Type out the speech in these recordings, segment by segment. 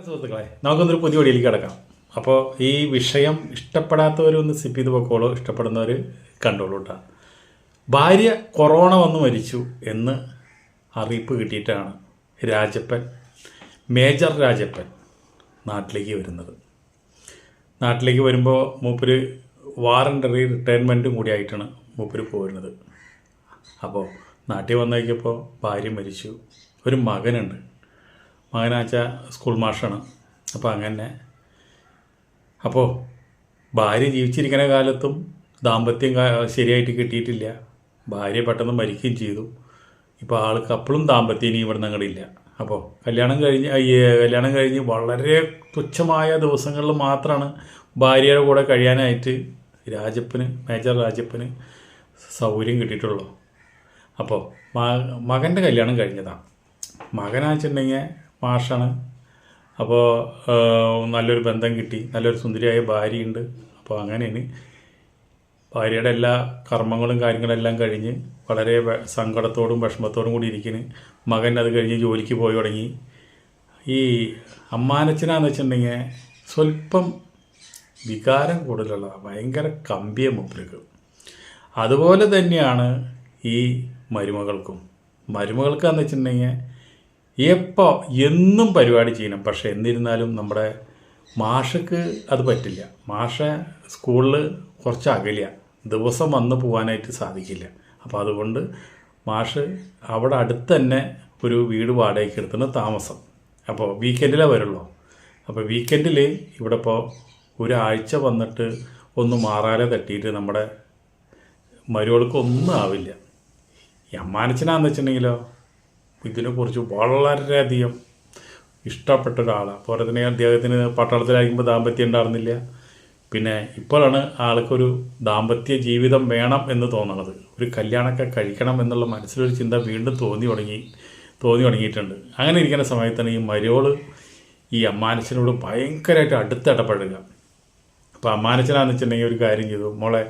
സുഹൃത്തുക്കളെ നമുക്കൊന്നൊരു പുതിയ വഴിയിലേക്ക് കിടക്കാം. അപ്പോൾ ഈ വിഷയം ഇഷ്ടപ്പെടാത്തവരൊന്ന് സിപ്പ് ചെയ്ത് പൊക്കോളൂ. ഇഷ്ടപ്പെടുന്നവർ കണ്ടോളൂ കേട്ടോ ഭാര്യ കൊറോണ വന്ന് മരിച്ചു എന്ന് അറിയിപ്പ് കിട്ടിയിട്ടാണ് രാജപ്പൻ മേജർ രാജപ്പൻ നാട്ടിലേക്ക് വരുന്നത്. നാട്ടിലേക്ക് വരുമ്പോൾ മൂപ്പര് വാറണ്ടറി റിട്ടയർമെന്റും കൂടി ആയിട്ടാണ് മൂപ്പര് പോരുന്നത്. അപ്പോൾ നാട്ടിൽ വന്നേക്കപ്പോൾ ഭാര്യ മരിച്ചു. ഒരു മകനുണ്ട്. മകനാച്ച സ്കൂൾ മാഷാണ് അപ്പോൾ അങ്ങനെ. അപ്പോൾ ഭാര്യ ജീവിച്ചിരിക്കുന്ന കാലത്തും ദാമ്പത്യം ശരിയായിട്ട് കിട്ടിയിട്ടില്ല. ഭാര്യ പെട്ടെന്ന് മരിക്കുകയും ചെയ്തു. ഇപ്പോൾ ആൾക്ക് അപ്പോഴും ദാമ്പത്യം ഇനി ഇവിടെ നിങ്ങളില്ല അപ്പോൾ കല്യാണം കഴിഞ്ഞ് കല്യാണം കഴിഞ്ഞ് വളരെ തുച്ഛമായ ദിവസങ്ങളിൽ മാത്രമാണ് ഭാര്യയുടെ കൂടെ കഴിയാനായിട്ട് രാജപ്പന് മേജർ രാജപ്പന് സൗകര്യം കിട്ടിയിട്ടുള്ളൂ. അപ്പോൾ മകന്റെ കല്യാണം കഴിഞ്ഞതാണ് മകനാച്ചിട്ടുണ്ടെങ്കിൽ മാഷാണ്. അപ്പോൾ നല്ലൊരു ബന്ധം കിട്ടി. നല്ലൊരു സുന്ദരിയായ ഭാര്യയുണ്ട്. അപ്പോൾ അങ്ങനെയാണ്. ഭാര്യയുടെ എല്ലാ കർമ്മങ്ങളും കാര്യങ്ങളെല്ലാം കഴിഞ്ഞ് വളരെ സങ്കടത്തോടും വിഷമത്തോടും കൂടി ഇരിക്കുന്നു മകൻ അത് കഴിഞ്ഞ് ജോലിക്ക് പോയി തുടങ്ങി. ഈ അമ്മാനച്ചനാന്ന് വെച്ചിട്ടുണ്ടെങ്കിൽ സ്വല്പം വികാരം കൂടുതലുള്ള ഭയങ്കര കമ്പിയ മുപ്പിലേക്ക് അതുപോലെ തന്നെയാണ് ഈ മരുമകൾക്കും. മരുമകൾക്കാന്ന് വെച്ചിട്ടുണ്ടെങ്കിൽ എപ്പോൾ എന്നും പരിപാടി ചെയ്യണം. പക്ഷെ എന്നിരുന്നാലും നമ്മുടെ മാഷക്ക് അത് പറ്റില്ല. മാഷ സ്കൂളിൽ കുറച്ച് അകലിയ. ദിവസം വന്ന് പോകാനായിട്ട് സാധിക്കില്ല. അപ്പോൾ അതുകൊണ്ട് മാഷ് അവിടെ അടുത്ത് തന്നെ ഒരു വീട് വാടകയ്ക്ക് എടുത്തിന് താമസം. അപ്പോൾ വീക്കെൻഡിലേ വരുള്ളൂ. അപ്പോൾ വീക്കെൻഡിൽ ഇവിടെ ഇപ്പോൾ ഒരാഴ്ച വന്നിട്ട് ഒന്ന് മാറാതെ തട്ടിയിട്ട് നമ്മുടെ മരുവൾക്ക് ഒന്നും ആവില്ല. അമ്മാനച്ചനാന്ന് വെച്ചിട്ടുണ്ടെങ്കിലോ? ഇതിനെക്കുറിച്ച് വളരെയധികം ഇഷ്ടപ്പെട്ട ഒരാളാണ് അതുപോലെ തന്നെ അദ്ദേഹത്തിന് പട്ടണത്തിലായിരിക്കുമ്പോൾ ദാമ്പത്യം ഉണ്ടായിരുന്നില്ല. പിന്നെ ഇപ്പോഴാണ് ആൾക്കൊരു ദാമ്പത്യ ജീവിതം വേണം എന്ന് തോന്നണത്. ഒരു കല്യാണമൊക്കെ കഴിക്കണം എന്നുള്ള മനസ്സിലൊരു ചിന്ത വീണ്ടും തോന്നി തുടങ്ങി തോന്നി തുടങ്ങിയിട്ടുണ്ട്. അങ്ങനെ ഇരിക്കുന്ന സമയത്താണ് ഈ മരോൾ ഈ അമ്മാനച്ചനോട് ഭയങ്കരമായിട്ട് അടുത്തിടപഴകുക. അപ്പോൾ അമ്മാനച്ചനാന്ന് വെച്ചിട്ടുണ്ടെങ്കിൽ ഒരു കാര്യം ചെയ്തു. മോളെ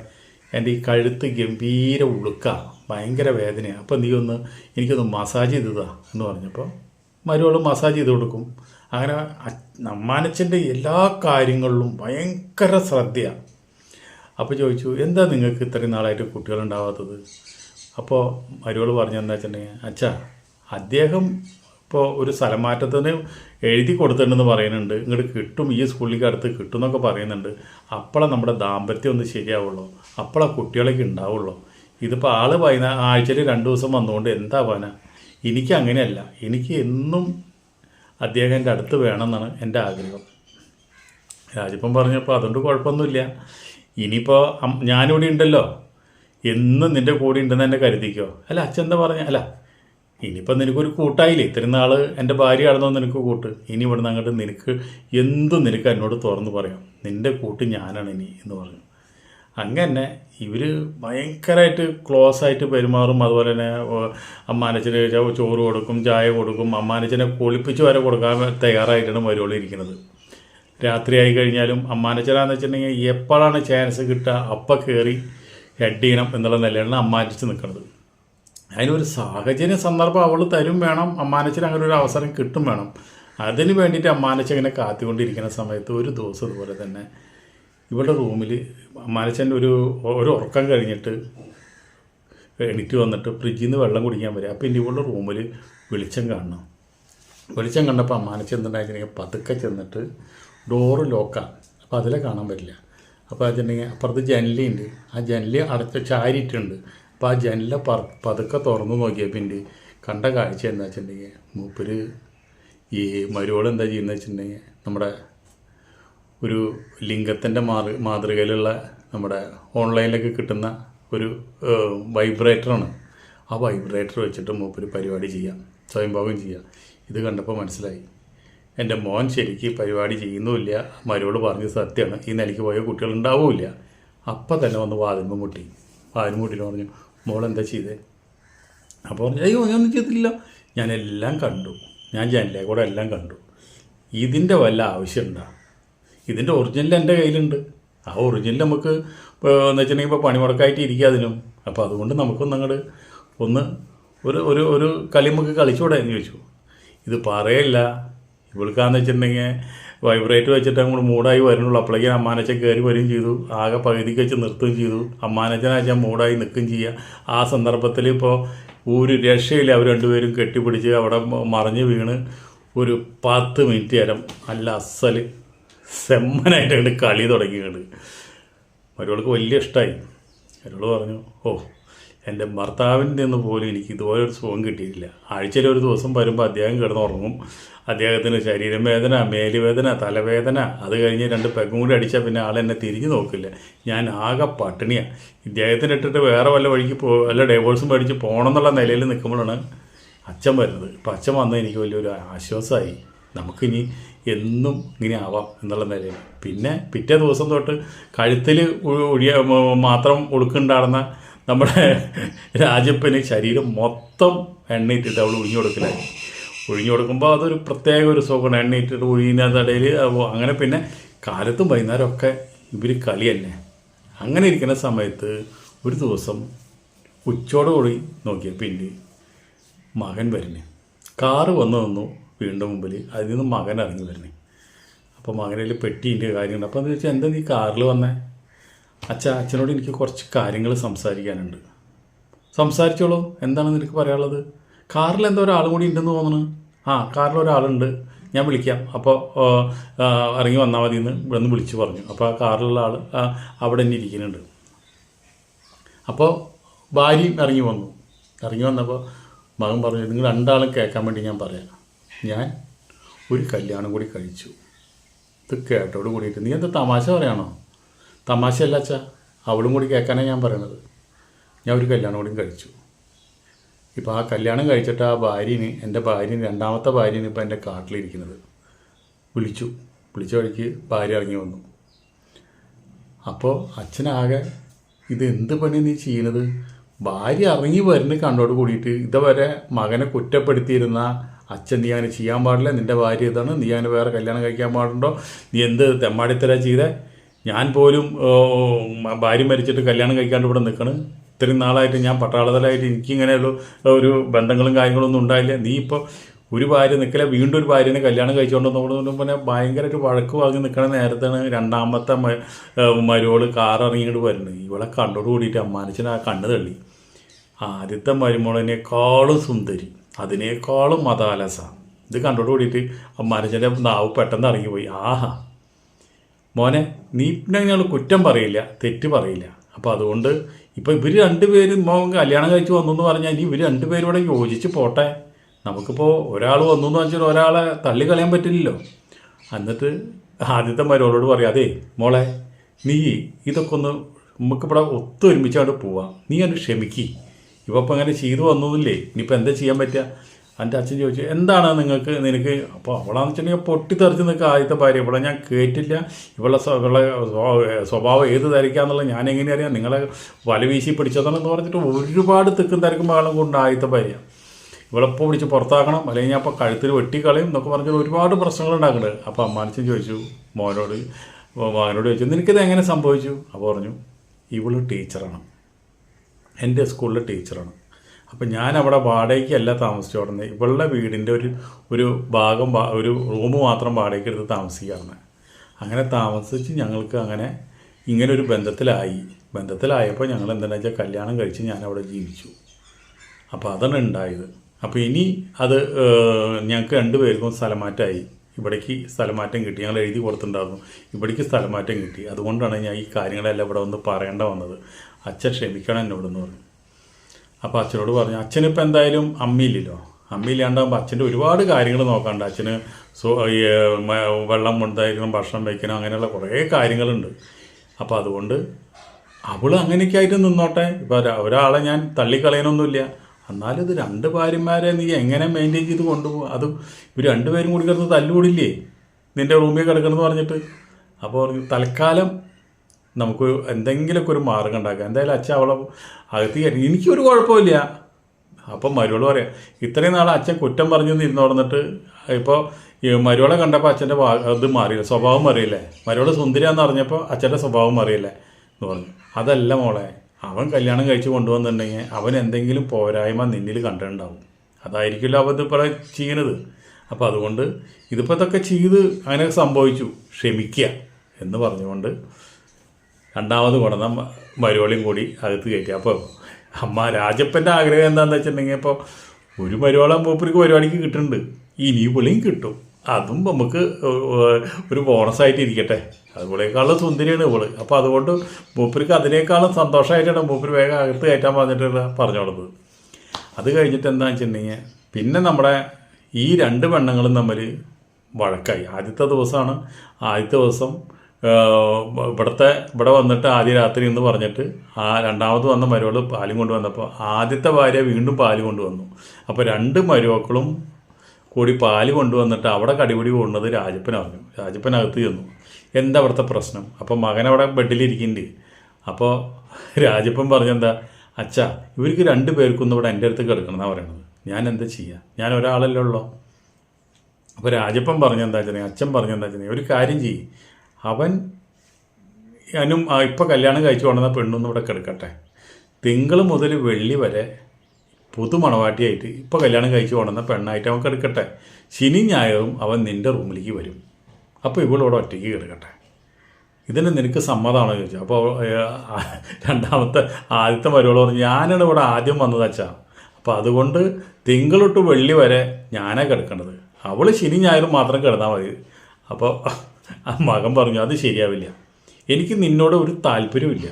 എന്റെ ഈ കഴുത്ത് ഗംഭീര ഉളുക്ക ഭയങ്കര വേദനയാണ് അപ്പോൾ നീ ഒന്ന് എനിക്കൊന്ന് മസാജ് ചെയ്തതാ എന്ന് പറഞ്ഞപ്പോൾ മരുവളും മസാജ് ചെയ്ത് കൊടുക്കും. അങ്ങനെ അമ്മാനച്ചന്റെ എല്ലാ കാര്യങ്ങളിലും ഭയങ്കര ശ്രദ്ധയാണ് അപ്പോൾ ചോദിച്ചു എന്താ നിങ്ങൾക്ക് ഇത്രയും നാളായിട്ട് കുട്ടികളുണ്ടാവാത്തത് അപ്പോൾ മരുവൾ പറഞ്ഞെന്താ വെച്ചിട്ടുണ്ടെങ്കിൽ അച്ഛാ അദ്ദേഹം ഇപ്പോൾ ഒരു സ്ഥലമാറ്റത്തിന് എഴുതി കൊടുത്തിട്ടുണ്ടെന്ന് പറയുന്നുണ്ട്. ഇങ്ങോട്ട് കിട്ടും ഈ സ്കൂളിലേക്ക് അടുത്ത് കിട്ടും എന്നൊക്കെ പറയുന്നുണ്ട്. അപ്പോഴാണ് നമ്മുടെ ദാമ്പത്യം ഒന്ന് ശരിയാവുള്ളൂ. അപ്പോഴാണ് കുട്ടികളൊക്കെ ഉണ്ടാവുള്ളൂ. ഇതിപ്പോൾ ആൾ വൈകുന്ന ആഴ്ചയിൽ രണ്ട് ദിവസം വന്നുകൊണ്ട് എന്താ പന എനിക്ക് അങ്ങനെയല്ല. എനിക്ക് എന്നും അദ്ദേഹത്തിന്റെ അടുത്ത് വേണമെന്നാണ് എന്റെ ആഗ്രഹം. രാജപ്പൻ പറഞ്ഞപ്പോൾ അതുകൊണ്ട് കുഴപ്പമൊന്നുമില്ല. ഇനിയിപ്പോൾ ഞാനിവിടെ ഉണ്ടല്ലോ. എന്നും നിന്റെ കൂടെ ഉണ്ടെന്ന് എന്നെ കരുതിക്കോ? അല്ല അച്ഛൻ എന്താ പറഞ്ഞ? അല്ല ഇനിയിപ്പോൾ നിനക്കൊരു കൂട്ടായില്ലേ? ഇത്രയും നാൾ എന്റെ ഭാര്യ ആണെന്നോ നിനക്ക് കൂട്ട്. ഇനി ഇവിടുന്ന് അങ്ങോട്ട് നിനക്ക് എന്തും നിനക്ക് എന്നോട് തുറന്ന് പറയാം. നിന്റെ കൂട്ട് ഞാനാണ് ഇനി എന്ന് പറഞ്ഞു. അങ്ങനെ ഇവർ ഭയങ്കരമായിട്ട് ക്ലോസ് ആയിട്ട് പെരുമാറും. അതുപോലെ തന്നെ അമ്മാനച്ചന് ചോറ് കൊടുക്കും ചായ കൊടുക്കും. അമ്മാനച്ചനെ കുളിപ്പിച്ച് വരെ കൊടുക്കാൻ തയ്യാറായിട്ടാണ് മരുവളി ഇരിക്കുന്നത്. രാത്രിയായി കഴിഞ്ഞാലും അമ്മാനച്ചനാന്ന് വെച്ചിട്ടുണ്ടെങ്കിൽ എപ്പോഴാണ് ചാൻസ് കിട്ടുക അപ്പം കയറി ഹെഡ് ചെയ്യണം എന്നുള്ള നിലയിലാണ് അമ്മാനിച്ച് നിൽക്കുന്നത്. അതിനൊരു സാഹചര്യ സന്ദർഭം അവൾ തരും വേണം അമ്മാനച്ചന് അങ്ങനെ ഒരു അവസരം കിട്ടും വേണം. അതിന് വേണ്ടിയിട്ട് അമ്മാനച്ചങ്ങനെ കാത്തിക്കൊണ്ടിരിക്കുന്ന സമയത്ത് ഒരു ദിവസം അതുപോലെ തന്നെ ഇവിടെ റൂമിൽ മാനച്ചന്റെ ഒരു ഒരു ഉറക്കം കഴിഞ്ഞിട്ട് എണീറ്റ് വന്നിട്ട് ഫ്രിഡ്ജിൽ നിന്ന് വെള്ളം കുടിക്കാൻ വരിക അപ്പോൾ ഇനി ഇവളുടെ റൂമിൽ വെളിച്ചം കാണണം. വെളിച്ചം കണ്ടപ്പോൾ അമ്മാനച്ചൻ എന്തുണ്ടായിട്ടുണ്ടെങ്കിൽ പതുക്കെ ചെന്നിട്ട് ഡോറ് ലോക്കാണ് അപ്പോൾ അതിലെ കാണാൻ പറ്റില്ല. അപ്പോൾ വെച്ചിട്ടുണ്ടെങ്കിൽ അപ്പുറത്ത് ജനലുണ്ട് ആ ജനൽ അടച്ച ചാരിയിട്ടുണ്ട് അപ്പോൾ ആ ജനല പ പതുക്കെ തുറന്നു നോക്കിയ പിന്നെ കണ്ട കാഴ്ച എന്താ വെച്ചിട്ടുണ്ടെങ്കിൽ മൂപ്പര് ഈ മരുവോളെന്താ ചെയ്യുന്നത് വെച്ചിട്ടുണ്ടെങ്കിൽ നമ്മുടെ ഒരു ലിംഗത്തിന്റെ മാതൃ മാതൃകയിലുള്ള നമ്മുടെ ഓൺലൈനിലൊക്കെ കിട്ടുന്ന ഒരു വൈബ്രേറ്ററാണ്. ആ വൈബ്രേറ്റർ വെച്ചിട്ട് മൂപ്പര് പരിപാടി ചെയ്യാം. സ്വയംഭാവം ചെയ്യാം. ഇത് കണ്ടപ്പോൾ മനസ്സിലായി. എന്റെ മോൻ ശരിക്ക് പരിപാടി ചെയ്യുന്നുമില്ല. മരോട് പറഞ്ഞ് സത്യമാണ്. ഈ നിലയ്ക്ക് പോയ കുട്ടികൾ ഉണ്ടാവില്ല. അപ്പം തന്നെ വന്ന് വാതിൽമ മുട്ടി. വാതിൽ മുട്ടിട്ട് പറഞ്ഞു മോൾ എന്താ ചെയ്തേ? അപ്പോൾ പറഞ്ഞു അയ്യോ ഞാനൊന്നും ചെയ്തില്ല ഞാനെല്ലാം കണ്ടു. ഞാൻ ജനലേ കൂടെ എല്ലാം കണ്ടു. ഇതിന്റെ വല്ല ആവശ്യമുണ്ടോ? ഇതിന്റെ ഒറിജിനൽ എന്റെ കയ്യിലുണ്ട്. ആ ഒറിജിനൽ നമുക്ക് എന്ന് വെച്ചിട്ടുണ്ടെങ്കിൽ ഇപ്പോൾ പണിമുടക്കായിട്ട് ഇരിക്കുക അതിനും അപ്പോൾ അതുകൊണ്ട് നമുക്കൊന്ന് അങ്ങോട്ട് ഒന്ന് ഒരു ഒരു ഒരു കളി നമുക്ക് കളിച്ചുകൂടെ എന്ന് ചോദിച്ചു. ഇത് പറയല്ല. ഇവൾക്കാന്ന് വെച്ചിട്ടുണ്ടെങ്കിൽ വൈബ്രേറ്റ് വെച്ചിട്ട് അങ്ങോട്ട് മൂടായി വരുന്നുള്ളൂ. അപ്പോഴേക്കും അമ്മാനച്ചൻ കയറി വരികയും ചെയ്തു. ആകെ പകുതിക്ക് വെച്ച് നിർത്തുകയും ചെയ്തു. അമ്മാനച്ചനാച്ചാൽ മൂടായി നിൽക്കുകയും ചെയ്യുക ആ സന്ദർഭത്തിൽ ഇപ്പോൾ ഒരു രക്ഷയില്ല. അവർ രണ്ടുപേരും കെട്ടിപ്പിടിച്ച് അവിടെ മറിഞ്ഞ് വീണ് ഒരു പത്ത് മിനിറ്റ് നേരം നല്ല അസൽ സെമ്മനായിട്ട് അങ്ങോട്ട് കളി തുടങ്ങിയത് മരുവൾക്ക് വലിയ ഇഷ്ടമായി മരുവൾ പറഞ്ഞു ഓ എന്റെ ഭർത്താവിന്റെ നിന്ന് പോലും എനിക്ക് ഇതുപോലെ ഒരു സുഖം കിട്ടിയിട്ടില്ല. ആഴ്ചയിൽ ഒരു ദിവസം വരുമ്പോൾ അദ്ദേഹം കിടന്നുറങ്ങും. അദ്ദേഹത്തിന് ശരീരം വേദന മേലുവേദന തലവേദന. അത് കഴിഞ്ഞ് രണ്ട് പെഗും കൂടി അടിച്ചാൽ പിന്നെ ആൾ എന്നെ തിരിഞ്ഞു നോക്കില്ല. ഞാൻ ആകെ പട്ടിണിയാണ് ഇദ്ദേഹത്തിന് ഇട്ടിട്ട് വേറെ വല്ല വഴിക്ക് പോ വല്ല ഡൈവോഴ്സും മേടിച്ച് പോകണം എന്നുള്ള നിലയിൽ നിൽക്കുമ്പോഴാണ് അച്ഛൻ വരുന്നത്. ഇപ്പം അച്ഛൻ വന്നത് എനിക്ക് വലിയൊരു ആശ്വാസമായി. നമുക്കിനി എന്നും ഇങ്ങനെ ആവാം എന്നുള്ള നിലയിൽ. പിന്നെ പിറ്റേ ദിവസം തൊട്ട് കഴുത്തിൽ ഒഴിയ മാത്രം ഒടുക്കുണ്ടാകുന്ന നമ്മുടെ രാജപ്പന് ശരീരം മൊത്തം എണ്ണയിട്ടിട്ട് അവൾ ഒഴിഞ്ഞു കൊടുക്കലായി. ഒഴിഞ്ഞു കൊടുക്കുമ്പോൾ അതൊരു പ്രത്യേക ഒരു സുഖമാണ്. എണ്ണയിട്ടിട്ട് ഒഴിയുന്നതിടയിൽ അങ്ങനെ പിന്നെ കാലത്തും വൈകുന്നേരം ഒക്കെ ഇവർ കളി തന്നെ അങ്ങനെ ഇരിക്കുന്ന സമയത്ത് ഒരു ദിവസം ഉച്ചയോടുകൂടി നോക്കിയ പിന്നെ മകൻ വരുന്നേ. കാറ് വന്നു നിന്നു. വീണ്ടും മുമ്പിൽ അതിൽ നിന്ന് മകൻ ഇറങ്ങി വരണേ. അപ്പോൾ മകനിൽ പെട്ടിന്റെ കാര്യമുണ്ട് അപ്പോൾ എന്ന് വെച്ചാൽ എന്താ നീ കാറിൽ വന്നേ? അച്ഛ അച്ഛനോട് എനിക്ക് കുറച്ച് കാര്യങ്ങൾ സംസാരിക്കാനുണ്ട്. സംസാരിച്ചോളൂ. എന്താണ് നിനക്ക് പറയാനുള്ളത്? കാറിൽ എന്തോ ഒരാൾ കൂടി ഉണ്ടെന്ന് തോന്നുന്നു. ആ കാറിൽ ഒരാളുണ്ട്. ഞാൻ വിളിക്കാം. അപ്പോൾ ഇറങ്ങി വന്നാൽ മതി എന്ന് ഇവിടെ നിന്ന് വിളിച്ച് പറഞ്ഞു. അപ്പോൾ ആ കാറിലുള്ള ആൾ അവിടെ തന്നെ ഇരിക്കുന്നുണ്ട്. അപ്പോൾ ഭാര്യയും ഇറങ്ങി വന്നു. ഇറങ്ങി വന്നപ്പോൾ മകൻ പറഞ്ഞു നിങ്ങൾ രണ്ടാളും കേൾക്കാൻ വേണ്ടി ഞാൻ പറയാം. ഞാൻ ഒരു കല്യാണം കൂടി കഴിച്ചു. ഇത് കേട്ടോട് കൂടിയിട്ട്. നീ എന്താ തമാശ പറയാണോ? തമാശയല്ല അച്ഛാ. അവളും കൂടി കേൾക്കാനാണ് ഞാൻ പറയണത്. ഞാൻ ഒരു കല്യാണം കൂടി കഴിച്ചു. ഇപ്പോൾ ആ കല്യാണം കഴിച്ചിട്ട് ആ ഭാര്യന് എന്റെ ഭാര്യന് രണ്ടാമത്തെ ഭാര്യന് ഇപ്പോൾ എന്റെ കാട്ടിലിരിക്കുന്നത്. വിളിച്ചു. വിളിച്ച വഴിക്ക് ഭാര്യ ഇറങ്ങി വന്നു. അപ്പോൾ അച്ഛനാകെ ഇത് എന്ത് പണി നീ ചെയ്യുന്നത് ഭാര്യ ഇറങ്ങി വരുന്ന കണ്ടോട് കൂടിയിട്ട് ഇതുവരെ മകനെ കുറ്റപ്പെടുത്തിയിരുന്ന അച്ഛൻ നീ അങ്ങനെ ചെയ്യാൻ പാടില്ല. നിന്റെ ഭാര്യ ഇതാണ്. നീ അങ്ങനെ വേറെ കല്യാണം കഴിക്കാൻ പാടുണ്ടോ? നീ എന്ത് തെമ്മാടിത്തര ചെയ്തേ? ഞാൻ പോലും ഭാര്യ മരിച്ചിട്ട് കല്യാണം കഴിക്കാണ്ട് ഇവിടെ നിൽക്കണ്. ഇത്രയും നാളായിട്ട് ഞാൻ പട്ടാളത്തിലായിട്ട് എനിക്കിങ്ങനെയുള്ള ഒരു ബന്ധങ്ങളും കാര്യങ്ങളൊന്നും ഉണ്ടായില്ല. നീ ഇപ്പോൾ ഒരു ഭാര്യ നിൽക്കില്ല വീണ്ടും ഒരു ഭാര്യനെ കല്യാണം കഴിച്ചുകൊണ്ടെന്ന് പിന്നെ ഭയങ്കര ഒരു വഴക്ക് വാങ്ങി നിൽക്കണ നേരത്താണ് രണ്ടാമത്തെ മരുവോൾ കാർ ഇറങ്ങിയിട്ട് വരുന്നത്. ഇവളെ കണ്ടോട് കൂടിയിട്ട് അമ്മാനച്ചൻ ആ കണ്ണ് തള്ളി. ആദ്യത്തെ മരുമോളിനേക്കാളും സുന്ദരി. അതിനേക്കാളും മതാലസ ഇത് കണ്ടോട് കൂടിയിട്ട് മനുഷ്യന്റെ നാവ് പെട്ടെന്ന് ഇറങ്ങിപ്പോയി. ആഹാ. മോനെ നീ പിന്നെ ഞങ്ങൾ കുറ്റം പറയില്ല തെറ്റ് പറയില്ല. അപ്പോൾ അതുകൊണ്ട് ഇപ്പോൾ ഇവർ രണ്ടുപേരും മോൻ കല്യാണം കഴിച്ച് വന്നു എന്ന് പറഞ്ഞാൽ ഇനി ഇവർ രണ്ടുപേരും യോജിച്ച് പോട്ടെ. നമുക്കിപ്പോൾ ഒരാൾ വന്നു എന്ന് വെച്ചാൽ ഒരാളെ തള്ളി കളയാൻ പറ്റില്ലല്ലോ. എന്നിട്ട് ആദ്യത്തെ മരോളോട് പറയാം അതേ മോളെ നീ ഇതൊക്കെ ഒന്ന് നമുക്കിവിടെ ഒത്തൊരുമിച്ചാണ്ട് പോവാം. നീ അത് ക്ഷമിക്കി. ഇപ്പോൾ ഇപ്പം അങ്ങനെ ചെയ്തു വന്നതില്ലേ? ഇനിയിപ്പോൾ എന്താ ചെയ്യാൻ പറ്റുക എന്റെ അച്ഛൻ ചോദിച്ചു എന്താണ് നിങ്ങൾക്ക് നിനക്ക്? അപ്പോൾ അവളാന്ന് വെച്ചിട്ടുണ്ടെങ്കിൽ പൊട്ടിത്തെറിച്ച് നിൽക്കുക ആദ്യത്തെ ഭാര്യ. ഇവിടെ ഞാൻ കേട്ടില്ല. ഇവളുടെ ഇവളെ സ്വഭാവം ഏത് ധരിക്കാന്നുള്ളത് ഞാൻ എങ്ങനെ അറിയാം? നിങ്ങളെ വല വീശി പിടിച്ചതാണെന്ന് പറഞ്ഞിട്ട് ഒരുപാട് തിക്കും തിരക്കും ബഹളം കൊണ്ട് ആദ്യത്തെ ഭാര്യ. ഇവളെപ്പോൾ പിടിച്ച് പുറത്താക്കണം. അല്ലെങ്കിൽ ഞാൻ അപ്പോൾ കഴുത്തിൽ വെട്ടിക്കളയും എന്നൊക്കെ പറഞ്ഞിട്ട് ഒരുപാട് പ്രശ്നങ്ങൾ ഉണ്ടാക്കുന്നുണ്ട് അപ്പോൾ അമ്മാനച്ചൻ ചോദിച്ചു മോനോട് മകനോട് ചോദിച്ചു നിനക്കിത് എങ്ങനെ സംഭവിച്ചു? അപ്പോൾ പറഞ്ഞു ഇവൾ ടീച്ചറാണ്. എന്റെ സ്കൂളിലെ ടീച്ചറാണ്. അപ്പം ഞാൻ അവിടെ വാടകയ്ക്കല്ല താമസിച്ചു തുടങ്ങുന്നത് ഇവളുടെ വീടിന്റെ ഒരു ഒരു ഭാഗം ഒരു റൂം മാത്രം വാടകയ്ക്ക് എടുത്ത് താമസിക്കാറുണ്ട് അങ്ങനെ താമസിച്ച് ഞങ്ങൾക്ക് അങ്ങനെ ഇങ്ങനെ ഒരു ബന്ധത്തിലായി. ബന്ധത്തിലായപ്പോൾ ഞങ്ങൾ എന്താണെന്ന് വെച്ചാൽ കല്യാണം കഴിച്ച് ഞാൻ അവിടെ ജീവിച്ചു. അപ്പോൾ അതാണ് ഉണ്ടായത്. അപ്പോൾ ഇനി അത് ഞങ്ങൾക്ക് രണ്ടുപേർക്കും സ്ഥലമാറ്റമായി. ഇവിടേക്ക് സ്ഥലമാറ്റം കിട്ടി. ഞങ്ങൾ എഴുതി കൊടുത്തിട്ടുണ്ടായിരുന്നു. ഇവിടേക്ക് സ്ഥലമാറ്റം കിട്ടി. അതുകൊണ്ടാണ് ഞാൻ ഈ കാര്യങ്ങളെല്ലാം ഇവിടെ ഒന്ന് പറയേണ്ട വന്നത്. അച്ഛൻ ക്ഷമിക്കണം എന്നോടെന്ന് പറഞ്ഞു. അപ്പോൾ അച്ഛനോട് പറഞ്ഞു അച്ഛനിപ്പോൾ എന്തായാലും അമ്മയില്ലല്ലോ. അമ്മയില്ലാണ്ടാകുമ്പോൾ അച്ഛന്റെ ഒരുപാട് കാര്യങ്ങൾ നോക്കാണ്ട് അച്ഛന് വെള്ളം കൊണ്ടായിരിക്കണം ഭക്ഷണം വയ്ക്കണം അങ്ങനെയുള്ള കുറേ കാര്യങ്ങളുണ്ട്. അപ്പോൾ അതുകൊണ്ട് അവൾ അങ്ങനെയൊക്കെ ആയിട്ട് നിന്നോട്ടെ ഇപ്പോൾ ഒരാളെ ഞാൻ തള്ളിക്കളയാനൊന്നുമില്ല എന്നാലും ഇത് രണ്ട് ഭാര്യമാരെ നീ എങ്ങനെ മെയിന്റെയിൻ ചെയ്ത് കൊണ്ടുപോകും? അത് ഇവർ രണ്ടുപേരും കൂടി കിടന്ന് തല്ലുകൂടില്ലേ നിന്റെ റൂമിൽ കിടക്കണമെന്ന് പറഞ്ഞിട്ട്. അപ്പോൾ തൽക്കാലം നമുക്ക് എന്തെങ്കിലുമൊക്കെ ഒരു മാർഗം ഉണ്ടാക്കാം. എന്തായാലും അച്ഛൻ അവളെ അകത്ത് കയറി. എനിക്കൊരു കുഴപ്പമില്ല. അപ്പം മരുവോട് പറയാം ഇത്രയും നാൾ അച്ഛൻ കുറ്റം പറഞ്ഞു ഇരുന്ന് നടന്നിട്ട് ഇപ്പോൾ മരുവളെ കണ്ടപ്പോൾ അച്ഛന്റെ ഇത് മാറിയില്ല. സ്വഭാവം മാറിയില്ലേ? മരുവൾ സുന്ദരിയാന്ന് അറിഞ്ഞപ്പോൾ അച്ഛന്റെ സ്വഭാവം മാറിയില്ലേ എന്ന് പറഞ്ഞു. അതല്ല മോളെ അവൻ കല്യാണം കഴിച്ച് കൊണ്ടുവന്നിട്ടുണ്ടെങ്കിൽ അവൻ എന്തെങ്കിലും പോരായ്മ നിന്നിൽ കണ്ടിട്ടുണ്ടാവും. അതായിരിക്കില്ല അവൻ ഇപ്പോൾ ചെയ്യണത്. അപ്പോൾ അതുകൊണ്ട് ഇതിപ്പോൾ ഇതൊക്കെ ചെയ്ത് അങ്ങനെ സംഭവിച്ചു. ക്ഷമിക്കുക എന്ന് പറഞ്ഞുകൊണ്ട് രണ്ടാമത് കൊണ്ടുവന്ന മരുവളിയും കൂടി അകത്ത് കയറ്റി. അപ്പോൾ അമ്മ രാജപ്പന്റെ ആഗ്രഹം എന്താണെന്ന് വെച്ചിട്ടുണ്ടെങ്കിൽ ഇപ്പോൾ ഒരു മരുവളം മൂപ്പർക്ക് പരിപാടിക്ക് കിട്ടുന്നുണ്ട്. ഇനി പുള്ളിയും കിട്ടും. അതും നമുക്ക് ഒരു ബോണസായിട്ട് ഇരിക്കട്ടെ. അതുപോലെക്കാളും സുന്ദരിയാണ് ഇവൾ. അപ്പോൾ അതുകൊണ്ട് മൂപ്പർക്ക് അതിനേക്കാളും സന്തോഷമായിട്ടാണ് മൂപ്പര് വേഗം അകത്ത് കയറ്റാൻ പറഞ്ഞിട്ടുള്ള പറഞ്ഞോളത് അത് കഴിഞ്ഞിട്ട് എന്താണെന്ന് വെച്ചിട്ടുണ്ടെങ്കിൽ പിന്നെ നമ്മുടെ ഈ രണ്ട് പെണ്ണുങ്ങളും തമ്മിൽ വഴക്കായി. ആദ്യത്തെ ദിവസമാണ് ആദ്യത്തെ ദിവസം ഇവിടുത്തെ ഇവിടെ വന്നിട്ട് ആദ്യ രാത്രി എന്ന് പറഞ്ഞിട്ട് ആ രണ്ടാമത് വന്ന മരുവൾ പാലും കൊണ്ടുവന്നപ്പോൾ ആദ്യത്തെ ഭാര്യ വീണ്ടും പാൽ കൊണ്ടുവന്നു. അപ്പോൾ രണ്ട് മരുമക്കളും കൂടി പാൽ കൊണ്ടുവന്നിട്ട് അവിടെ കടിപിടി കൂടുന്നത് രാജപ്പൻ അകത്ത് ചെന്നു. എന്താ അവിടുത്തെ പ്രശ്നം? അപ്പോൾ മകൻ അവിടെ ബെഡിലിരിക്കുന്നുണ്ട് അപ്പോൾ രാജപ്പൻ പറഞ്ഞെന്താ? അച്ഛാ ഇവർക്ക് രണ്ട് പേർക്കൊന്നും ഇവിടെ എന്റെ അടുത്ത് കിടക്കണം എന്നാണ് പറയണത്. ഞാൻ എന്താ ചെയ്യുക ഞാൻ ഒരാളല്ലേ ഉള്ളൂ. അപ്പോൾ രാജപ്പൻ പറഞ്ഞെന്താ വെച്ചാൽ അച്ഛൻ പറഞ്ഞെന്താ വെച്ചാൽ ഒരു കാര്യം ചെയ്യും. അവൻ ഞാനും ഇപ്പോൾ കല്യാണം കഴിച്ചു കൊണ്ടുവന്ന പെണ്ണൊന്നും ഇവിടെ കിടക്കട്ടെ. തിങ്കൾ മുതൽ വെള്ളി വരെ പുതു മണവാട്ടിയായിട്ട് ഇപ്പോൾ കല്യാണം കഴിച്ചു കൊണ്ടുവന്ന പെണ്ണായിട്ട് അവൻ കിടക്കട്ടെ. ശനി ഞായറും അവൻ നിന്റെ റൂമിലേക്ക് വരും. അപ്പോൾ ഇവളിവിടെ ഒറ്റയ്ക്ക് കിടക്കട്ടെ. ഇതിന് നിനക്ക് സമ്മതമാണോ ചോദിച്ചു. അപ്പോൾ രണ്ടാമത്തെ ആദ്യത്തെ മരുവൾ പറഞ്ഞു ഞാനാണ് ഇവിടെ ആദ്യം വന്നത് അച്ഛാ. അപ്പോൾ അതുകൊണ്ട് തിങ്കളൊട്ട് വെള്ളി വരെ ഞാനാണ് കിടക്കേണ്ടത്. അവൾ ശനി ഞായറും മാത്രം കിടന്നാൽ മതി. അപ്പോൾ ആ മകൻ പറഞ്ഞു അത് ശരിയാവില്ല. എനിക്ക് നിന്നോട് ഒരു താല്പര്യമില്ല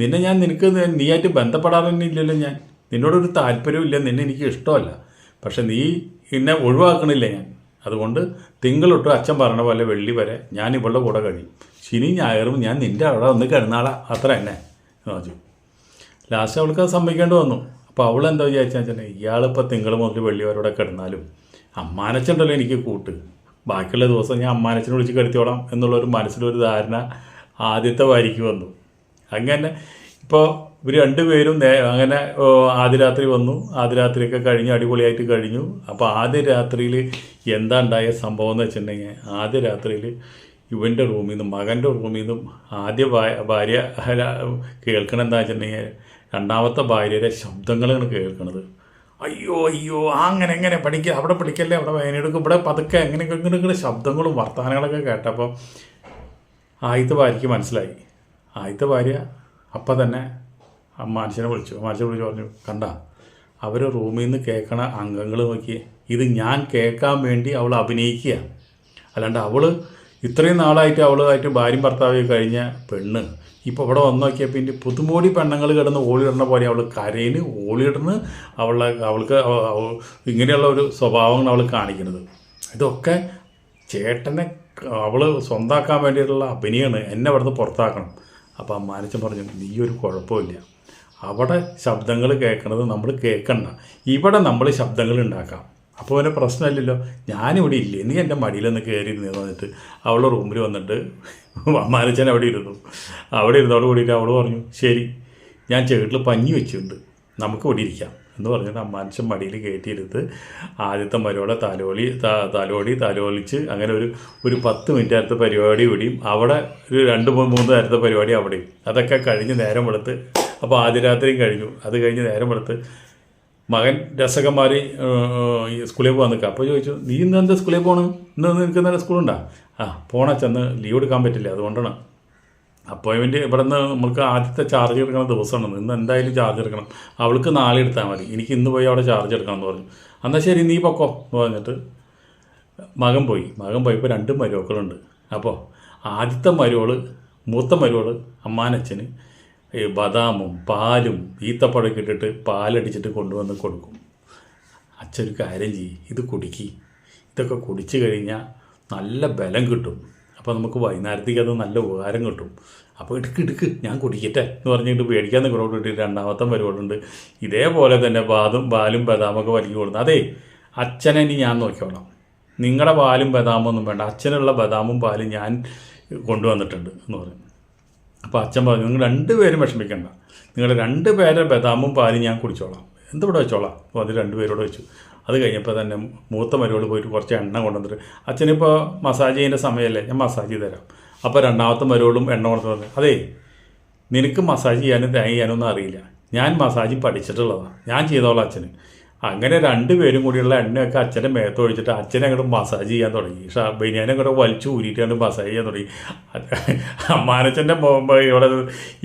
നിന്നെ ഞാൻ നിനക്ക് നീയായിട്ട് ബന്ധപ്പെടാറൊന്നുമില്ലല്ലോ ഞാൻ. നിന്നോടൊരു താല്പര്യമില്ല നിന്നെ എനിക്ക് ഇഷ്ടമല്ല. പക്ഷെ നീ എന്നെ ഒഴിവാക്കണില്ല ഞാൻ. അതുകൊണ്ട് തിങ്കളൊട്ട് അച്ഛൻ പറഞ്ഞ പോലെ വെള്ളി വരെ ഞാൻ ഇവളുടെ കൂടെ കഴിയും. ശനി ഞായറും ഞാൻ നിന്റെ അവിടെ വന്ന് കിടന്നാളാ. അത്ര തന്നെ. പറഞ്ഞു. ലാസ്റ്റ് അവൾക്ക് അത് സമ്മതിക്കേണ്ടി വന്നു. അപ്പോൾ അവൾ എന്താ വിചാരിച്ചാൽ ഇയാളിപ്പോൾ തിങ്കൾ മുതൽ വെള്ളി വരെ കിടന്നാലും അമ്മാനച്ചുണ്ടല്ലോ എനിക്ക് കൂട്ട്. ബാക്കിയുള്ള ദിവസം ഞാൻ അമ്മാനച്ചനെ വിളിച്ച് കരുത്തിയോളാം എന്നുള്ളൊരു മനസ്സിലൊരു ധാരണ ആദ്യത്തെ വാരിക്ക് വന്നു. അങ്ങനെ ഇപ്പോൾ ഇവർ രണ്ടുപേരും അങ്ങനെ ആദ്യ രാത്രി വന്നു. ആദ്യ രാത്രിയൊക്കെ കഴിഞ്ഞു അടിപൊളിയായിട്ട് കഴിഞ്ഞു. അപ്പോൾ ആദ്യ രാത്രിയിൽ എന്താ ഉണ്ടായ സംഭവം എന്ന് വെച്ചിട്ടുണ്ടെങ്കിൽ ആദ്യ രാത്രിയിൽ ഇവന്റെ റൂമിൽ നിന്നും മകന്റെ റൂമിൽ നിന്നും ആദ്യ ഭാര്യ കേൾക്കണം എന്താ വെച്ചിട്ടുണ്ടെങ്കിൽ രണ്ടാമത്തെ ഭാര്യയുടെ ശബ്ദങ്ങളാണ് കേൾക്കണത്. അയ്യോ അയ്യോ അങ്ങനെ എങ്ങനെ പഠിക്കുക അവിടെ പഠിക്കല്ലേ അവിടെ വയനെടുക്കും ഇവിടെ പതുക്കെ എങ്ങനെ ഇങ്ങനെ ശബ്ദങ്ങളും വർത്തമാനങ്ങളൊക്കെ കേട്ടപ്പോൾ ആദ്യത്തെ ഭാര്യയ്ക്ക് മനസ്സിലായി. ആദ്യത്തെ ഭാര്യ അപ്പം തന്നെ മനുഷ്യനെ വിളിച്ചു. മനുഷ്യനെ വിളിച്ച് പറഞ്ഞു കണ്ട അവർ റൂമിൽ നിന്ന് കേൾക്കണ അംഗങ്ങൾ നോക്കി ഇത് ഞാൻ കേൾക്കാൻ വേണ്ടി അവൾ അഭിനയിക്കുക. അല്ലാണ്ട് അവൾ ഇത്രയും നാളായിട്ട് അവളുമായിട്ട് ഭാര്യയും ഭർത്താവും കഴിഞ്ഞ പെണ്ണ്. ഇപ്പോൾ ഇവിടെ വന്നു നോക്കിയാൽ പിന്നെ പുതുമോടി പെണ്ണുങ്ങൾ കിടന്ന് ഓളിയിടുന്ന പോലെ അവൾ കരയിൽ ഓളിയിടുന്ന് അവളെ അവൾക്ക് അവ- അവ- ഇങ്ങനെയുള്ള ഒരു സ്വഭാവങ്ങൾ അവൾ കാണിക്കുന്നത്. ഇതൊക്കെ ചേട്ടനെ അവൾ സ്വന്താക്കാൻ വേണ്ടിയിട്ടുള്ള അഭിനയമാണ് എന്നെ അവിടുന്ന് പുറത്താക്കണം. അപ്പോൾ അമ്മാനച്ചൻ പറഞ്ഞു നീ ഒരു കുഴപ്പമില്ല. അവിടെ ശബ്ദങ്ങൾ കേൾക്കുന്നത് നമ്മൾ കേൾക്കണ്ട. ഇവിടെ നമ്മൾ ശബ്ദങ്ങൾ ഉണ്ടാക്കാം. അപ്പോൾ അവന്റെ പ്രശ്നമില്ലല്ലോ. ഞാനിവിടെ ഇല്ല? നീ എന്റെ മടിയിലൊന്ന് കയറി എന്ന് പറഞ്ഞിട്ട്. അവളുടെ റൂമിൽ വന്നിട്ട് അമ്മാനച്ചൻ അവിടെ ഇരുന്നു. അവിടെ ഇരുന്നോട് കൂടിയിട്ട് അവൾ പറഞ്ഞു ശരി ഞാൻ ചേട്ടിൽ പഞ്ഞി വെച്ചിട്ടുണ്ട്. നമുക്ക് ഇവിടെ ഇരിക്കാം. എന്ന് പറഞ്ഞിട്ട് അമ്മാനച്ചൻ മടിയിൽ കയറ്റിയിരുത്ത് ആദ്യത്തെ മരോടെ തലോളി തലോടി തലോളിച്ച് അങ്ങനെ ഒരു ഒരു പത്ത് മിനിറ്റ് അടുത്ത പരിപാടി ഇവിടെയും അവിടെ ഒരു രണ്ട് മൂന്ന് മൂന്ന് നേരത്തെ പരിപാടി അവിടെയും. അതൊക്കെ കഴിഞ്ഞ് നേരം വെളുത്ത് അപ്പോൾ ആദ്യ രാത്രിയും കഴിഞ്ഞു. അത് കഴിഞ്ഞ് നേരം വെളുത്ത് മകൻ രസകന്മാർ സ്കൂളിൽ പോകാൻ നിൽക്കുക അപ്പോൾ ചോദിച്ചു നീ ഇന്ന് എന്താ സ്കൂളിൽ പോകണം ഇന്ന് നിനക്ക് ഇന്നലെ സ്കൂളുണ്ടോ ആ പോണ ചെന്ന് ലീവ് എടുക്കാൻ പറ്റില്ല അതുകൊണ്ടാണ്. അപ്പോയിൻമെന്റ് ഇവിടെ നിന്ന് നമുക്ക് ആദ്യത്തെ ചാർജ് എടുക്കുന്ന ദിവസമാണ്. ഇന്ന് എന്തായാലും ചാർജ് എടുക്കണം. അവൾക്ക് നാളെ എടുത്താൽ മതി. എനിക്ക് ഇന്ന് പോയി അവിടെ ചാർജ് എടുക്കണം എന്ന് പറഞ്ഞു. എന്നാൽ ശരി നീ പൊക്കോ എന്ന് പറഞ്ഞിട്ട് മകൻ പോയി. മകൻ പോയപ്പോൾ രണ്ട് മരുമക്കളുണ്ട്. അപ്പോൾ ആദ്യത്തെ മരുവൾ മൂത്ത മരുവൾ അമ്മാനച്ഛന് ഈ ബദാമും പാലും ഈത്തപ്പഴമൊക്കെ ഇട്ടിട്ട് പാലടിച്ചിട്ട് കൊണ്ടുവന്ന് കൊടുക്കും. അച്ഛനൊരു കാര്യം ചെയ്യും ഇത് കുടിക്കി. ഇതൊക്കെ കുടിച്ചു കഴിഞ്ഞാൽ നല്ല ബലം കിട്ടും. അപ്പോൾ നമുക്ക് വൈകുന്നേരത്തേക്ക് അത് നല്ല ഉപകാരം കിട്ടും. അപ്പോൾ ഇടുക്ക് ഇടുക്ക് ഞാൻ കുടിക്കട്ടെ എന്ന് പറഞ്ഞിട്ട് പേടിക്കാൻ നിങ്ങളോട് കിട്ടി രണ്ടാമത്തെ പരിപാടിയുണ്ട്. ഇതേപോലെ തന്നെ ബാദും പാലും ബദാമൊക്കെ വലിക്കു കൊടുത്തു അതേ അച്ഛനെ ഇനി ഞാൻ നോക്കിക്കോളാം. നിങ്ങളുടെ പാലും ബദാമൊന്നും വേണ്ട. അച്ഛനുള്ള ബദാമും പാലും ഞാൻ കൊണ്ടുവന്നിട്ടുണ്ട് എന്ന് പറഞ്ഞു. അപ്പോൾ അച്ഛൻ പറഞ്ഞു നിങ്ങൾ രണ്ടുപേരും വിഷമിക്കണ്ട. നിങ്ങൾ രണ്ട് പേരെ ബദാമും പാലും ഞാൻ കുടിച്ചോളാം. എന്തിവിടെ വെച്ചോളാം? അപ്പോൾ അത് രണ്ടുപേരോട് വെച്ചു. അത് കഴിഞ്ഞപ്പോൾ തന്നെ മൂത്ത മരുവോട് പോയിട്ട് കുറച്ച് എണ്ണ കൊണ്ടുവന്നിട്ട് അച്ഛനിപ്പോൾ മസാജ് ചെയ്യുന്ന സമയമല്ലേ ഞാൻ മസാജ് ചെയ്ത് തരാം. അപ്പോൾ രണ്ടാമത്തെ മരുവോടും എണ്ണ കൊണ്ടു പറഞ്ഞു അതേ നിനക്ക് മസാജ് ചെയ്യാനും തേങ്ങ ചെയ്യാനൊന്നും അറിയില്ല. ഞാൻ മസാജ് പഠിച്ചിട്ടുള്ളതാണ് ഞാൻ ചെയ്തോളാം അച്ഛന്. അങ്ങനെ രണ്ടുപേരും കൂടിയുള്ള എണ്ണയൊക്കെ അച്ഛന്റെ മേത്ത് ഒഴിച്ചിട്ട് അച്ഛനെ അങ്ങോട്ട് മസാജ് ചെയ്യാൻ തുടങ്ങി. ഷാ ബനിയാനെ അങ്ങോട്ട് വലിച്ചു ഊരിയിട്ടാണ് മസാജ് ചെയ്യാൻ തുടങ്ങി. അമ്മാനച്ചന്റെ ഇവിടെ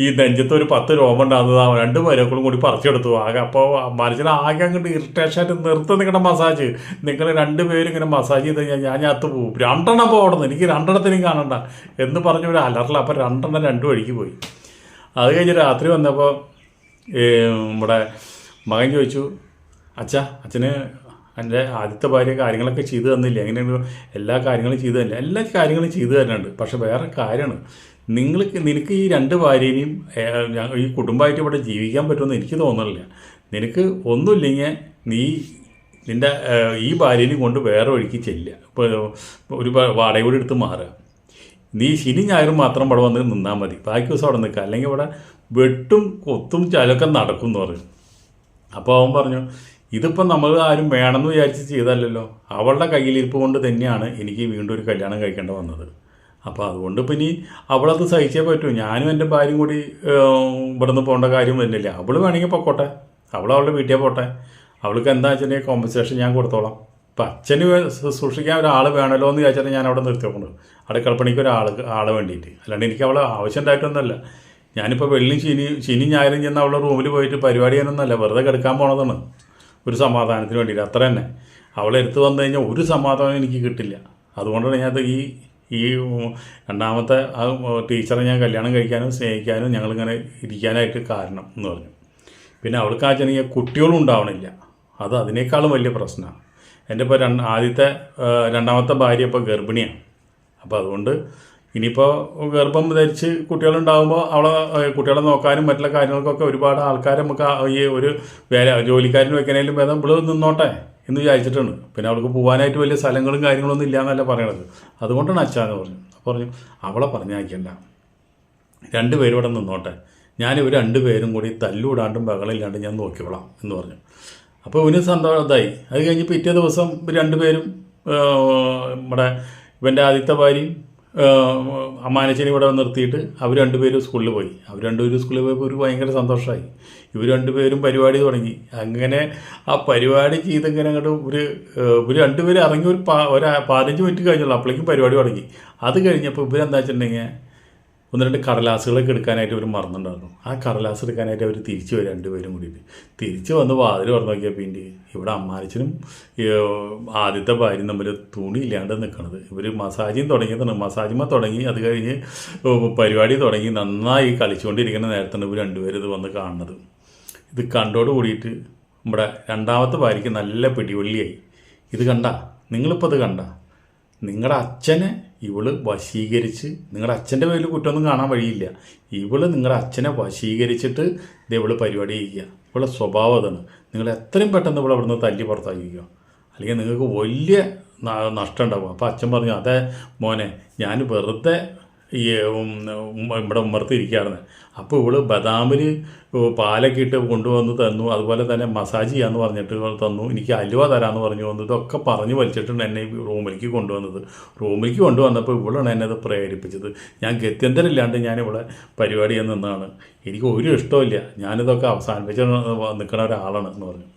ഈ നെഞ്ചത്ത് ഒരു പത്ത് രോമം ഉണ്ടാകുന്നത് രണ്ട് മരക്കളും കൂടി പറിച്ചെടുത്തു. ആകെ അപ്പോൾ അമ്മാനച്ചൻ ആകെ അങ്ങോട്ട് ഇറിറ്റേഷനായിട്ട് നിർത്തും നിങ്ങളുടെ മസാജ് നിങ്ങൾ രണ്ടുപേരും ഇങ്ങനെ മസാജ് ചെയ്ത് കഴിഞ്ഞാൽ ഞാൻ ഞാൻ അത് പോകും രണ്ടെണ്ണം പോകണം എനിക്ക് രണ്ടെണ്ണത്തിനും കാണണ്ട എന്ന് പറഞ്ഞ ഒരു അലറില്ല അപ്പോൾ രണ്ടെണ്ണം രണ്ടു വഴിക്ക് പോയി. അത് കഴിഞ്ഞ് രാത്രി വന്നപ്പോൾ നമ്മുടെ മകൻ ചോദിച്ചു അച്ഛാ അച്ഛന് എന്റെ ആദ്യത്തെ ഭാര്യ കാര്യങ്ങളൊക്കെ ചെയ്തു തന്നില്ല? എങ്ങനെയാണ് എല്ലാ കാര്യങ്ങളും ചെയ്തു തന്നില്ല? എല്ലാ കാര്യങ്ങളും ചെയ്തു തരുന്നുണ്ട്. പക്ഷെ വേറെ കാര്യമാണ്. നിങ്ങൾക്ക് നിനക്ക് ഈ രണ്ട് ഭാര്യനെയും ഈ കുടുംബമായിട്ട് ഇവിടെ ജീവിക്കാൻ പറ്റുമെന്ന് എനിക്ക് തോന്നുന്നില്ല. നിനക്ക് ഒന്നുമില്ലെങ്കിൽ നീ നിന്റെ ഈ ഭാര്യനെയും കൊണ്ട് വേറെ വഴിക്ക് ചെല്ലുക. ഇപ്പോൾ ഒരു വാടക കൂടി എടുത്ത് മാറുക. നീ ശനി ഞായറും മാത്രം ഇവിടെ വന്ന് നിന്നാൽ മതി. ബാക്കി ദിവസം അവിടെ നിൽക്കുക. അല്ലെങ്കിൽ ഇവിടെ വെട്ടും കൊത്തും ചലൊക്കെ നടക്കും എന്ന് പറയും. അപ്പോൾ അവൻ പറഞ്ഞു ഇതിപ്പം നമ്മൾ ആരും വേണമെന്ന് വിചാരിച്ച് ചെയ്തല്ലല്ലോ. അവളുടെ കയ്യിലിരിപ്പ് കൊണ്ട് തന്നെയാണ് എനിക്ക് വീണ്ടും ഒരു കല്യാണം കഴിക്കേണ്ട വന്നത്. അപ്പോൾ അതുകൊണ്ട് ഇപ്പം ഇനി അവളത് സഹിച്ചേ പറ്റൂ. ഞാനും എന്റെ ഭാര്യയും കൂടി ഇവിടുന്ന് പോകേണ്ട കാര്യം വരുന്നില്ല അവൾ വേണമെങ്കിൽ പൊക്കോട്ടെ. അവൾ അവളുടെ വീട്ടിൽ പോട്ടെ. അവൾക്ക് എന്താ വെച്ചിട്ടുണ്ടെങ്കിൽ കോമ്പൻസേഷൻ ഞാൻ കൊടുത്തോളാം. ഇപ്പം അച്ഛന് സൂക്ഷിക്കാൻ ഒരാൾ വേണമല്ലോ എന്ന് ചോദിച്ചാൽ ഞാൻ അവിടെ നിർത്തിയോണ്ട് അടുക്കളപ്പണിക്ക് ഒരാൾ ആളെ വേണ്ടിയിട്ട്. അല്ലാണ്ട് എനിക്ക് അവളെ ആവശ്യം ഉണ്ടായിട്ടൊന്നുമല്ല. ഞാനിപ്പോൾ വെള്ളിയും ശനി ശനി ഞായറും ചെന്ന് അവളുടെ റൂമിൽ പോയിട്ട് പരിപാടി ചെയ്യാനൊന്നുമല്ല. വെറുതെ കിടക്കാൻ പോണതാണ്. ഒരു സമാധാനത്തിന് വേണ്ടിയിട്ട്. അത്ര തന്നെ. അവളെ എടുത്ത് വന്നു കഴിഞ്ഞാൽ ഒരു സമാധാനം എനിക്ക് കിട്ടില്ല. അതുകൊണ്ടാണ് ഞാൻ ഈ ഈ രണ്ടാമത്തെ ആ ടീച്ചറെ ഞാൻ കല്യാണം കഴിക്കാനും സ്നേഹിക്കാനും ഞങ്ങളിങ്ങനെ ഇരിക്കാനായിട്ട് കാരണം എന്ന് പറഞ്ഞു. പിന്നെ അവൾക്ക് ആ ചെറിയ കുട്ടികളും ഉണ്ടാവണില്ല. അത് അതിനേക്കാളും വലിയ പ്രശ്നമാണ്. എന്റെ ഇപ്പോൾ രണ്ട് ആദ്യത്തെ രണ്ടാമത്തെ ഭാര്യ ഇപ്പോൾ ഗർഭിണിയാണ്. അപ്പോൾ അതുകൊണ്ട് ഇനിയിപ്പോൾ ഗർഭം ധരിച്ച് കുട്ടികളുണ്ടാകുമ്പോൾ അവളെ കുട്ടികളെ നോക്കാനും മറ്റുള്ള കാര്യങ്ങൾക്കൊക്കെ ഒരുപാട് ആൾക്കാരെ നമുക്ക് ഈ ഒരു വേല ജോലിക്കാരന് വെക്കാനേലും ഭേദം ഇവിടെ നിന്നോട്ടെ എന്ന് വിചാരിച്ചിട്ടുണ്ട്. പിന്നെ അവൾക്ക് പോകാനായിട്ട് വലിയ സ്ഥലങ്ങളും കാര്യങ്ങളൊന്നും ഇല്ല എന്നല്ല പറയണത്. അതുകൊണ്ടാണ് അച്ഛാന്ന് പറഞ്ഞു അപ്പോൾ പറഞ്ഞു അവളെ പറഞ്ഞയക്കണ്ട. രണ്ടുപേരും ഇവിടെ നിന്നോട്ടെ. ഞാൻ ഇവർ രണ്ടുപേരും കൂടി തല്ലൂടാണ്ടും ബഹളില്ലാണ്ടും ഞാൻ നോക്കിക്കോളാം എന്ന് പറഞ്ഞു. അപ്പോൾ ഇവന് സന്തോഷമായി അത് കഴിഞ്ഞ് പിറ്റേ ദിവസം രണ്ടുപേരും നമ്മുടെ ഇവന്റെ ആദ്യത്തെ ഭാര്യയും അമ്മാനച്ചനെ ഇവിടെ നിർത്തിയിട്ട് അവർ രണ്ടുപേരും സ്കൂളിൽ പോയി. അവർ രണ്ടുപേരും സ്കൂളിൽ പോയപ്പോൾ ഒരു ഭയങ്കര സന്തോഷമായി ഇവർ രണ്ടുപേരും പരിപാടി തുടങ്ങി. അങ്ങനെ ആ പരിപാടി ചെയ്തിങ്ങനെ അങ്ങോട്ട് ഒരു ഇവർ രണ്ടുപേരും ഇറങ്ങി ഒരു പാ ഒരു പതിനഞ്ച് മിനിറ്റ് കഴിഞ്ഞുള്ളൂ. അപ്പോഴേക്കും പരിപാടി തുടങ്ങി. അത് കഴിഞ്ഞപ്പോൾ ഇവരെന്താ വെച്ചിട്ടുണ്ടെങ്കിൽ ഒന്ന് രണ്ട് കടലാസുകളൊക്കെ എടുക്കാനായിട്ട് അവർ മറന്നിട്ടുണ്ടായിരുന്നു ആ കടലാസ് എടുക്കാനായിട്ട് അവർ തിരിച്ചു വരും രണ്ടുപേരും കൂടിയിട്ട്. തിരിച്ചു വന്ന് വാതിൽ തുറന്നു നോക്കിയാൽ പിന്നെ ഇവിടെ അമ്മാരച്ചനും ആദ്യത്തെ ഭാര്യയും തമ്മിൽ തുണി ഇല്ലാണ്ട് നിൽക്കണത് ഇവർ മസാജിങ് തുടങ്ങിയതാണ്. മസാജിമ തുടങ്ങി അത് കഴിഞ്ഞ് പരിപാടി തുടങ്ങി. നന്നായി കളിച്ചുകൊണ്ടിരിക്കുന്ന നേരത്താണ് ഇവർ രണ്ടുപേരും ഇത് വന്ന് കാണുന്നത്. ഇത് കണ്ടോട് കൂടിയിട്ട് നമ്മുടെ രണ്ടാമത്തെ ഭാര്യയ്ക്ക് നല്ല പിടിവള്ളിയായി. ഇത് കണ്ട? നിങ്ങളിപ്പോൾ ഇത് കണ്ട? നിങ്ങളുടെ അച്ഛനെ ഇവൾ വശീകരിച്ച് നിങ്ങളുടെ അച്ഛന്റെ പേരിൽ കുറ്റമൊന്നും കാണാൻ വഴിയില്ല. ഇവൾ നിങ്ങളുടെ അച്ഛനെ വശീകരിച്ചിട്ട് ഇത് ഇവൾ പരിപാടി ചെയ്യുക. ഇവളെ സ്വഭാവം അതാണ്. നിങ്ങൾ എത്രയും പെട്ടെന്ന് ഇവിടെ അവിടുന്ന് തല്ലി പുറത്താക്കിക്കുക അല്ലെങ്കിൽ നിങ്ങൾക്ക് വലിയ നഷ്ടം ഉണ്ടാവും. അപ്പോൾ അച്ഛൻ പറഞ്ഞു അതെ മോനെ ഞാൻ വെറുതെ ഈ ഇവിടെ ഉമ്മർത്തിരിക്കുകയായിരുന്നു അപ്പോൾ ഇവൾ ബദാമിൽ പാലൊക്കെ ഇട്ട് കൊണ്ടുവന്ന് തന്നു. അതുപോലെ തന്നെ മസാജ് ചെയ്യാമെന്ന് പറഞ്ഞിട്ട് തന്നു. എനിക്ക് അലുവ തരാമെന്ന് പറഞ്ഞു വന്നു. ഇതൊക്കെ പറഞ്ഞു വലിച്ചിട്ടുണ്ട് എന്നെ റൂമിലേക്ക് കൊണ്ടുവന്നത്. റൂമിലേക്ക് കൊണ്ടുവന്നപ്പോൾ ഇവളാണ് എന്നെ അത് പ്രേരിപ്പിച്ചത്. ഞാൻ ഗത്യന്തരമില്ലാണ്ട് ഞാൻ ഇവിടെ പരിപാടി ചെയ്യാൻ നിന്നതാണ് എനിക്ക് ഒരു ഇഷ്ടമില്ല ഞാനിതൊക്കെ അവസാനിപ്പിച്ച് നിൽക്കുന്ന ഒരാളാണ് എന്ന് പറഞ്ഞു.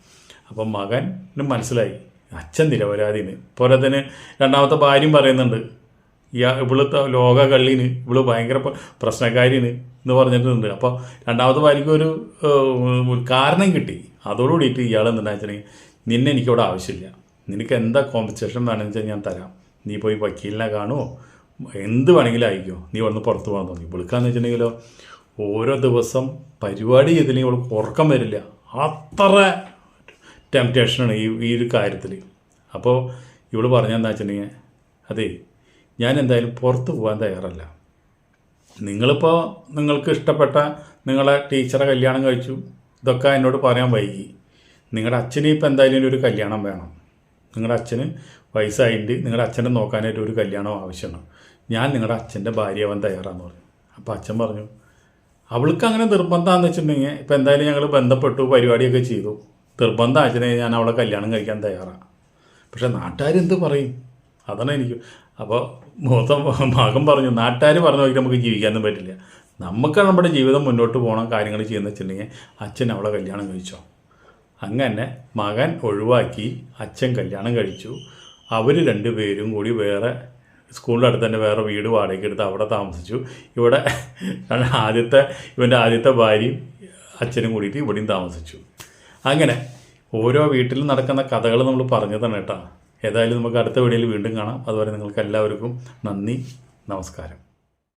അപ്പം മകന് മനസ്സിലായി. അച്ഛൻ നിരപരാധിന് പോരാത്തതിന് രണ്ടാമത്തെ ഭാര്യയും പറയുന്നുണ്ട്. ഈ ഇവിടുത്തെ ലോക കള്ളിന് ഇവൾ ഭയങ്കര പ്രശ്നക്കാരിന് എന്ന് പറഞ്ഞിട്ടുണ്ട്. അപ്പോൾ രണ്ടാമത്തെ ഭാര്യയ്ക്ക് ഒരു കാരണം കിട്ടി. അതോടുകൂടിയിട്ട് ഇയാൾ എന്താണെന്ന് വെച്ചിട്ടുണ്ടെങ്കിൽ നിന്നെ എനിക്കിവിടെ ആവശ്യമില്ല. നിനക്ക് എന്താ കോമ്പൻസേഷൻ വേണമെന്ന് വെച്ചാൽ ഞാൻ തരാം. നീ പോയി വക്കീലിനെ കാണുമോ എന്ത് വേണമെങ്കിലും ആയിക്കോ. നീ വന്ന് പുറത്ത് പോകാൻ തോന്നി. വിളിക്കാന്ന് വെച്ചിട്ടുണ്ടെങ്കിലോ ഓരോ ദിവസം പരിപാടി ചെയ്തില്ലെങ്കിൽ അവൾക്ക് ഉറക്കം വരില്ല. അത്ര ടെംപ്റ്റേഷനാണ് ഈ ഈ ഒരു കാര്യത്തിൽ അപ്പോൾ ഇവൾ പറഞ്ഞെന്താ വെച്ചിട്ടുണ്ടെങ്കിൽ അതെ ഞാൻ എന്തായാലും പുറത്ത് പോകാൻ തയ്യാറല്ല. നിങ്ങളിപ്പോൾ നിങ്ങൾക്ക് ഇഷ്ടപ്പെട്ട നിങ്ങളെ ടീച്ചറെ കല്യാണം കഴിച്ചു ഇതൊക്കെ എന്നോട് പറയാൻ വൈകി. നിങ്ങളുടെ അച്ഛന് ഇപ്പം എന്തായാലും ഒരു കല്യാണം വേണം. നിങ്ങളുടെ അച്ഛന് വയസ്സായിട്ട് നിങ്ങളുടെ അച്ഛനെ നോക്കാനായിട്ട് ഒരു കല്യാണം ആവശ്യമാണ്. ഞാൻ നിങ്ങളുടെ അച്ഛന്റെ ഭാര്യയാവാൻ തയ്യാറാന്ന് പറഞ്ഞു. അപ്പോൾ അച്ഛൻ പറഞ്ഞു അവൾക്ക് അങ്ങനെ നിർബന്ധമാണെന്ന് വെച്ചിട്ടുണ്ടെങ്കിൽ ഇപ്പം എന്തായാലും ഞങ്ങൾ ബന്ധപ്പെട്ടു പരിപാടിയൊക്കെ ചെയ്തു. നിർബന്ധം അച്ഛനെ ഞാൻ അവളെ കല്യാണം കഴിക്കാൻ തയ്യാറാണ് പക്ഷേ നാട്ടുകാരെന്ത് പറയും? അതാണ് എനിക്ക് അപ്പോൾ മൊത്തം മകൻ പറഞ്ഞു നാട്ടുകാർ പറഞ്ഞു നോക്കി നമുക്ക് ജീവിക്കാനൊന്നും പറ്റില്ല. നമുക്ക് നമ്മുടെ ജീവിതം മുന്നോട്ട് പോകണം കാര്യങ്ങൾ ചെയ്യുന്ന വെച്ചിട്ടുണ്ടെങ്കിൽ അച്ഛൻ അവളെ കല്യാണം കഴിച്ചോ? അങ്ങനെ മകൻ ഒഴിവാക്കി അച്ഛൻ കല്യാണം കഴിച്ചു. അവർ രണ്ടുപേരും കൂടി വേറെ സ്കൂളിന്റെ അടുത്ത് തന്നെ വേറെ വീട് വാടകയ്ക്ക് എടുത്ത് അവിടെ താമസിച്ചു. ഇവിടെ ആദ്യത്തെ ഇവന്റെ ആദ്യത്തെ ഭാര്യയും അച്ഛനും കൂടിയിട്ട് ഇവിടെയും താമസിച്ചു. അങ്ങനെ ഓരോ വീട്ടിലും നടക്കുന്ന കഥകൾ നമ്മൾ പറഞ്ഞു തന്നെ കേട്ടോ. ഏതായാലും നമുക്ക് അടുത്ത വീഡിയോയിൽ വീണ്ടും കാണാം. അതുവരെ നിങ്ങൾക്ക് എല്ലാവർക്കും നന്ദി നമസ്കാരം.